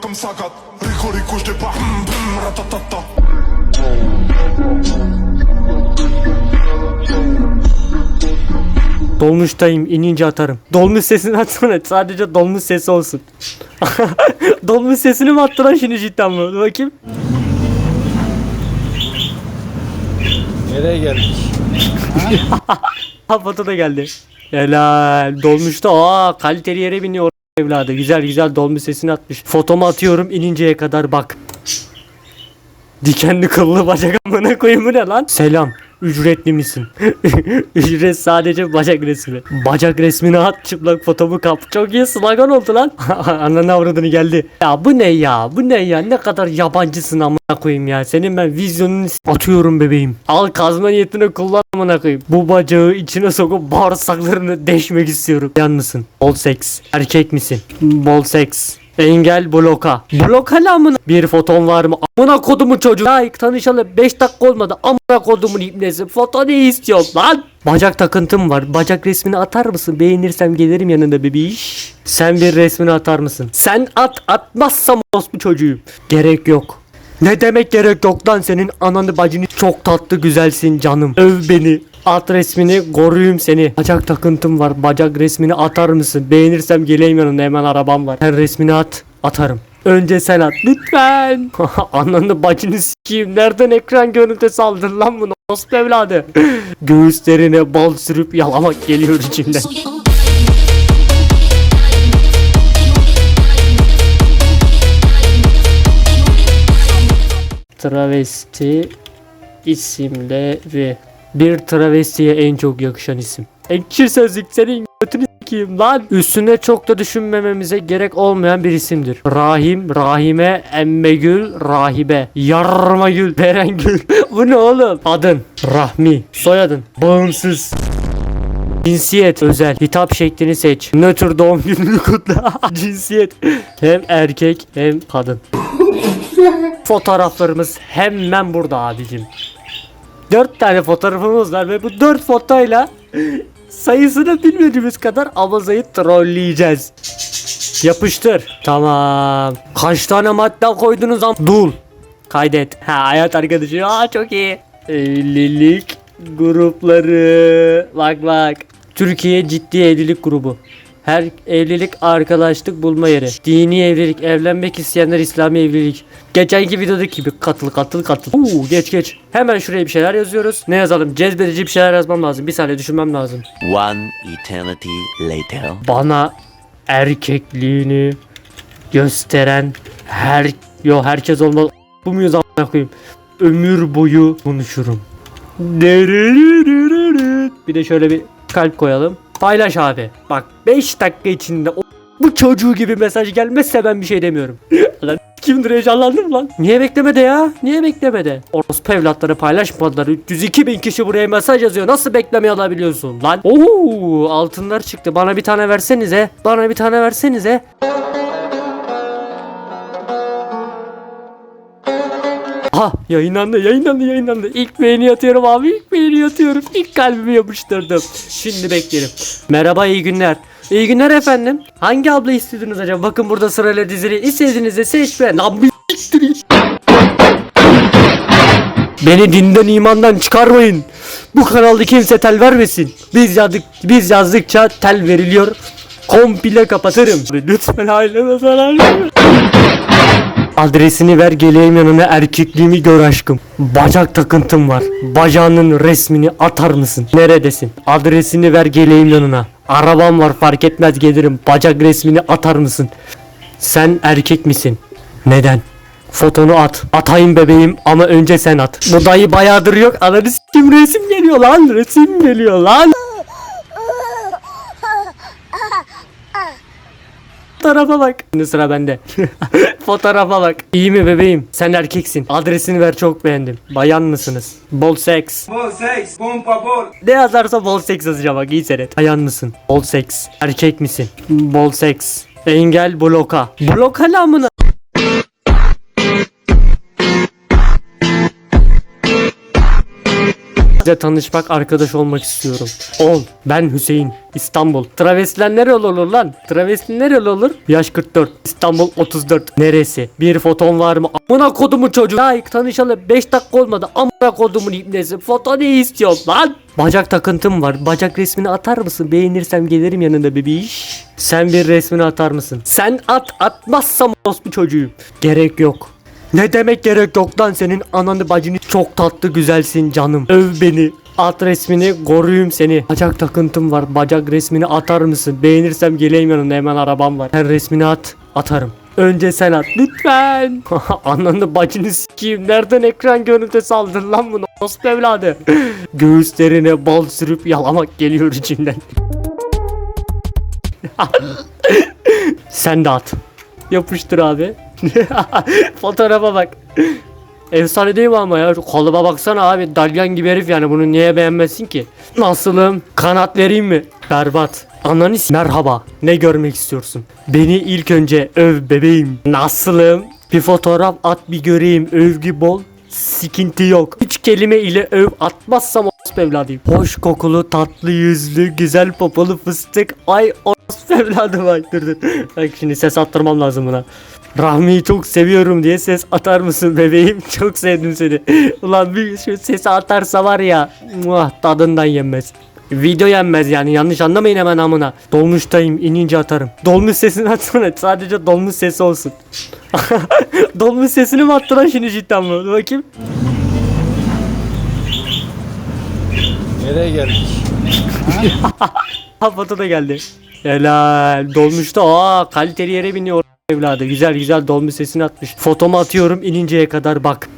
comme ça, gâte. Rico, rico, je pas. Hum, hum, ratatata. Dolmuştayım inince atarım. Dolmuş sesini atsana sadece dolmuş sesi olsun. dolmuş sesini mi attı lan şimdi cidden bu? Dur bakayım. Nereye geldik? Ha foto da geldi. Helal. Dolmuşta aa kaliteli yere biniyor evladı. Güzel güzel dolmuş sesini atmış. Fotomu atıyorum ininceye kadar bak. Dikenli kıllı bacak amına koyayım ne lan? Selam. Ücretli misin? Ücret sadece bacak resmi. Bacak resmini at çıplak fotomu kap. Çok iyi slogan oldu lan. Ananı avradını geldi. Ya bu ne ya? Bu ne ya? Ne kadar yabancısın amına koyayım ya. Senin ben vizyonunu atıyorum bebeğim. Al kazma niyetine kullan amına koyayım. Bu bacağı içine sokup bağırsaklarını deşmek istiyorum. Yan mısın? Bol seks. Erkek misin? Bol seks. Engel bloka. Bloka ne amına? Bir foton var mı? Amına kodumu çocuğu. Ya tanışalı 5 dakika olmadı. Amına kodumun ibnesi. Foto ne istiyorsun lan? Bacak takıntım var. Bacak resmini atar mısın? Beğenirsem gelirim yanında bebiş. Sen bir resmini atar mısın? Sen at atmazsam bu çocuğum. Gerek yok. Ne demek gerek yok lan senin ananı bacını çok tatlı güzelsin canım. Öv beni. At resmini koruyayım seni. Bacak takıntım var. Bacak resmini atar mısın? Beğenirsem geleyim yanına hemen arabam var. Sen resmini at. Atarım. Önce sen at lütfen. Ananı bacını sikeyim. Nereden ekran görüntüsü aldın lan bunu? Osp evladı. Göğüslerine bal sürüp yalamak geliyor içimden. Travesti isimleri. Bir travestiye en çok yakışan isim. Ekşi sözlük senin götünü sikeyim lan. Üstüne çok da düşünmememize gerek olmayan bir isimdir. Rahim, Rahime, Emmegül, Rahibe, Yarmagül, Berengül. Bu ne oğlum? Adın, Rahmi, soyadın, bağımsız. Cinsiyet özel. Hitap şeklini seç. Nötr doğum gününü kutla. Cinsiyet hem erkek hem kadın. Fotoğraflarımız hemen burada abicim. Dört tane fotoğrafımız var ve bu dört fotoyla sayısını bilmediğimiz kadar Amaza'yı trolleyeceğiz. Yapıştır. Tamam. Kaç tane madde koydunuz am? Dul. Kaydet. Ha hayat arkadaşı. Aa çok iyi. Evlilik grupları. Bak bak. Türkiye ciddi evlilik grubu. Her evlilik arkadaşlık bulma yeri. Dini evlilik, evlenmek isteyenler İslami evlilik. Geçenki videodaki gibi katıl katıl katıl. Uuu geç geç. Hemen şuraya bir şeyler yazıyoruz. Ne yazalım? Cezbedici bir şeyler yazmam lazım. Bir saniye düşünmem lazım. One eternity later. Bana erkekliğini gösteren her yo herkes olmaz. Bu muyuz amına koyayım? Ömür boyu konuşurum. Bir de şöyle bir kalp koyalım. Paylaş abi. Bak 5 dakika içinde o bu çocuğu gibi mesaj gelmezse ben bir şey demiyorum. lan kimdir heyecanlandım lan. Niye beklemede ya? Niye beklemede? Orospu evlatları paylaşmadılar. 302 bin kişi buraya mesaj yazıyor. Nasıl bekleme alabiliyorsun lan? Oo altınlar çıktı. Bana bir tane versenize. Bana bir tane versenize. Ha yayınlandı yayınlandı yayınlandı. İlk beğeni atıyorum abi ilk beğeni atıyorum. İlk kalbimi yapıştırdım. Şimdi bekleyelim. Merhaba iyi günler. İyi günler efendim. Hangi abla istediniz acaba? Bakın burada sırayla dizili. İstediğinizde seç siktir. Beni dinden imandan çıkarmayın. Bu kanalda kimse tel vermesin. Biz yazdık biz yazdıkça tel veriliyor. Komple kapatırım. Lütfen aileme zarar verme. Adresini ver geleyim yanına erkekliğimi gör aşkım. Bacak takıntım var. Bacağının resmini atar mısın? Neredesin? Adresini ver geleyim yanına. Arabam var fark etmez gelirim. Bacak resmini atar mısın? Sen erkek misin? Neden? Fotonu at. Atayım bebeğim ama önce sen at. Bu dayı bayağıdır yok. Ananı s**kim resim geliyor lan. Resim geliyor lan. Fotoğrafa bak. Şimdi sıra bende. Fotoğrafa bak. İyi mi bebeğim? Sen erkeksin. Adresini ver çok beğendim. Bayan mısınız? Bol seks. Bol sex, pompa bol. Ne yazarsa bol seks yazacağım bak iyi seyret. Bayan mısın? Bol seks. Erkek misin? Bol seks. Engel bloka. Bloka ne Size tanışmak, arkadaş olmak istiyorum. Ol. Ben Hüseyin. İstanbul. Travestiler nereli olur lan? Travesti nereli olur? Yaş 44. İstanbul 34. Neresi? Bir foton var mı? Amına kodumu çocuğu. Ay tanışalı 5 dakika olmadı. Amına kodumun ibnesi. Foto ne istiyorsun lan? Bacak takıntım var. Bacak resmini atar mısın? Beğenirsem gelirim yanında bebiş. Sen bir resmini atar mısın? Sen at atmazsam bu çocuğum. Gerek yok. Ne demek gerek yok lan senin ananı bacını çok tatlı güzelsin canım. Öv beni. At resmini koruyayım seni. Bacak takıntım var. Bacak resmini atar mısın? Beğenirsem geleyim yanına hemen arabam var. Sen resmini at. Atarım. Önce sen at lütfen. Ananı bacını sikeyim. Nereden ekran görüntüsü aldın lan bunu? Osp evladı. Göğüslerine bal sürüp yalamak geliyor içimden. sen de at. Yapıştır abi. Fotoğrafa bak. Efsane değil mi ama ya? Şu kalıba baksana abi. Dalyan gibi herif yani. Bunu niye beğenmezsin ki? Nasılım? Kanat vereyim mi? Berbat. Ananı s- Merhaba. Ne görmek istiyorsun? Beni ilk önce öv bebeğim. Nasılım? Bir fotoğraf at bir göreyim. Övgü bol. Sikinti yok. Üç kelime ile öv atmazsam orospu evladıyım. Hoş kokulu, tatlı yüzlü, güzel popolu fıstık. Ay orospu evladı bak dur dur. Bak şimdi ses attırmam lazım buna. Rahmi'yi çok seviyorum diye ses atar mısın bebeğim? Çok sevdim seni. Ulan bir şu sesi atarsa var ya muah, tadından yenmez. Video yenmez yani yanlış anlamayın hemen amına. Dolmuştayım inince atarım. Dolmuş sesini atsana sadece dolmuş sesi olsun. dolmuş sesini mi attı lan şimdi cidden bu? Bakayım. Nereye geldik? Foto da geldi. Helal. Dolmuşta aa kaliteli yere biniyor evladı. Güzel güzel dolmuş sesini atmış. Fotomu atıyorum ininceye kadar bak.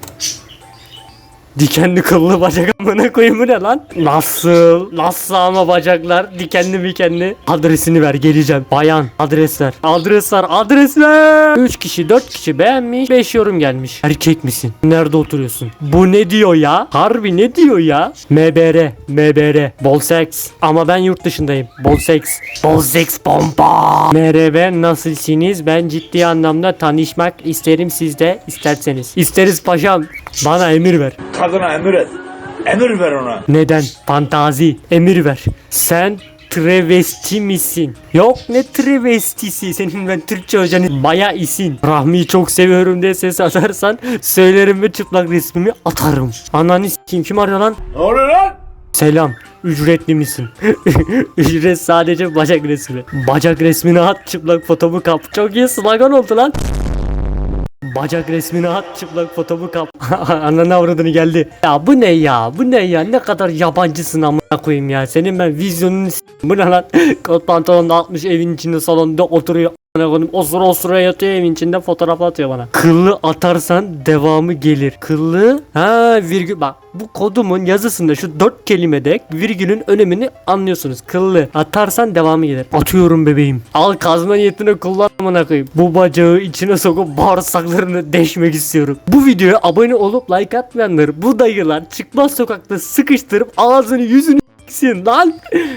Dikenli kıllı bacak amına koyayım bu ne lan? Nasıl? Nasıl ama bacaklar? Dikenli mikenli. Adresini ver geleceğim. Bayan adresler. Adresler adresler. 3 kişi 4 kişi beğenmiş. 5 yorum gelmiş. Erkek misin? Nerede oturuyorsun? Bu ne diyor ya? Harbi ne diyor ya? MBR. MBR. Bol seks. Ama ben yurt dışındayım. Bol seks. Bol seks bomba. Merhaba nasılsınız? Ben ciddi anlamda tanışmak isterim siz de isterseniz. İsteriz paşam. Bana emir ver. Kadına emir et. Emir ver ona. Neden? Fantazi. Emir ver. Sen travesti misin? Yok ne travestisi? Senin ben Türkçe hocanın baya isin. Rahmi'yi çok seviyorum diye ses atarsan söylerim ve çıplak resmimi atarım. Ananı s**eyim kim arıyor lan? Ne oluyor lan? Selam. Ücretli misin? Ücret sadece bacak resmi. Bacak resmini at çıplak fotomu kap. Çok iyi slogan oldu lan. Bacak resmini at çıplak fotomu kap. Ananı avradını geldi. Ya bu ne ya? Bu ne ya? Ne kadar yabancısın amına koyayım ya. Senin ben vizyonunu s- Bu ne lan? Kot pantolonda atmış evin içinde salonda oturuyor. Koyayım. Osura osura yatıyor evin içinde fotoğraf atıyor bana. Kıllı atarsan devamı gelir. Kıllı ha virgül bak bu kodumun yazısında şu dört kelimede virgülün önemini anlıyorsunuz. Kıllı atarsan devamı gelir. Atıyorum bebeğim. Al kazma niyetine kullan amına koyayım. Bu bacağı içine sokup bağırsaklarını deşmek istiyorum. Bu videoya abone olup like atmayanları bu dayılar çıkmaz sokakta sıkıştırıp ağzını yüzünü s**sin lan.